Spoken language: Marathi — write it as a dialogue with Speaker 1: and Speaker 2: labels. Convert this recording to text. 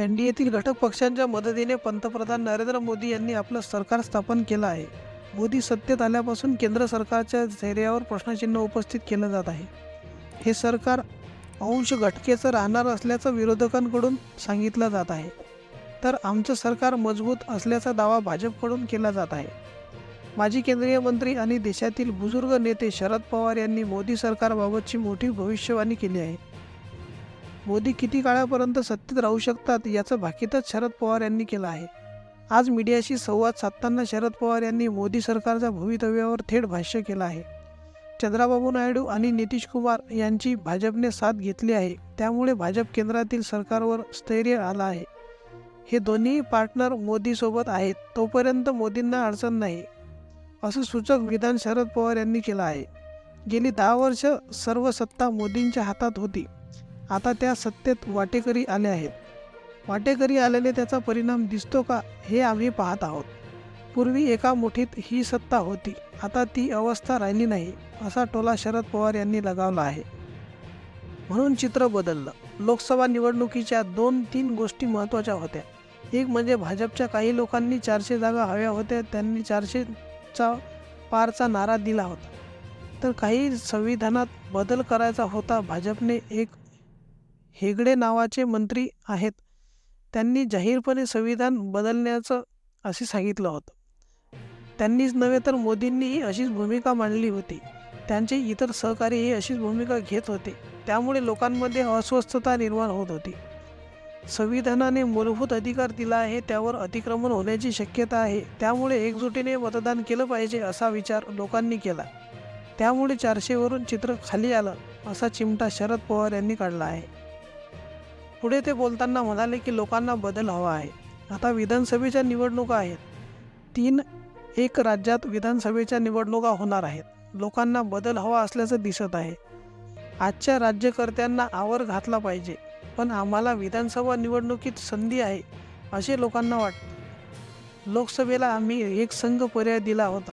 Speaker 1: एन डी एतील घटक पक्षांच्या मदतीने पंतप्रधान नरेंद्र मोदी यांनी आपलं सरकार स्थापन केलं आहे. मोदी सत्तेत आल्यापासून केंद्र सरकारच्या चेहऱ्यावर प्रश्नचिन्ह उपस्थित केलं जात आहे. हे सरकार अंश घटकेचं राहणार असल्याचं विरोधकांकडून सांगितलं जात आहे. तर आमचं सरकार मजबूत असल्याचा दावा भाजपकडून केला जात आहे. माजी केंद्रीय मंत्री आणि देशातील बुजुर्ग नेते शरद पवार यांनी मोदी सरकारबाबतची मोठी भविष्यवाणी केली आहे. मोदी किती काळापर्यंत सत्तेत राहू शकतात याचं भाकीतच शरद पवार यांनी केलं आहे. आज मीडियाशी संवाद साधताना शरद पवार यांनी मोदी सरकारच्या भवितव्यावर थेट भाष्य केलं आहे. चंद्राबाबू नायडू आणि नितीश कुमार यांची भाजपने साथ घेतली आहे. त्यामुळे भाजप केंद्रातील सरकारवर स्थैर्य आलं आहे. हे दोन्ही पार्टनर मोदीसोबत आहेत. तोपर्यंत मोदींना अडचण नाही असं सूचक विधान शरद पवार यांनी केलं आहे. गेली दहा वर्ष सर्व सत्ता मोदींच्या हातात होती. आता त्या सत्तेत वाटेकरी आले आहेत. वाटेकरी आलेले त्याचा परिणाम दिसतो का हे आम्ही पाहत आहोत. पूर्वी एका मुठीत ही सत्ता होती आता ती अवस्था राहिली नाही असा टोला शरद पवार यांनी लगावला आहे. म्हणून चित्र बदललं. लोकसभा निवडणुकीच्या दोन तीन गोष्टी महत्त्वाच्या होत्या. एक म्हणजे भाजपच्या काही लोकांनी चारशे जागा हव्या होत्या त्यांनी चारशेचा पारचा नारा दिला होता. तर काही संविधानात बदल करायचा होता भाजपने एक हेगडे नावाचे मंत्री आहेत. त्यांनी जाहीरपणे संविधान बदलण्याचं असे सांगितलं होतं. त्यांनीच नव्हे तर मोदींनीही अशीच भूमिका मांडली होती. त्यांचे इतर सहकारीही अशीच भूमिका घेत होते. त्यामुळे लोकांमध्ये अस्वस्थता निर्माण होत होती. संविधानाने मूलभूत अधिकार दिला आहे त्यावर अतिक्रमण होण्याची शक्यता आहे. त्यामुळे एकजुटीने मतदान केलं पाहिजे असा विचार लोकांनी केला. त्यामुळे चारशेवरून चित्र खाली आलं असा चिमटा शरद पवार यांनी काढला आहे. पुढे ते बोलताना म्हणाले की लोकांना बदल हवा आहे. आता विधानसभेच्या निवडणुका आहेत. तीन एक राज्यात विधानसभेच्या निवडणुका होणार आहेत. लोकांना बदल हवा असल्याचं दिसत आहे. आजच्या राज्यकर्त्यांना आवर घातला पाहिजे. पण आम्हाला विधानसभा निवडणुकीत संधी आहे असे लोकांना वाटते. लोकसभेला आम्ही एक संघ पर्याय दिला होता.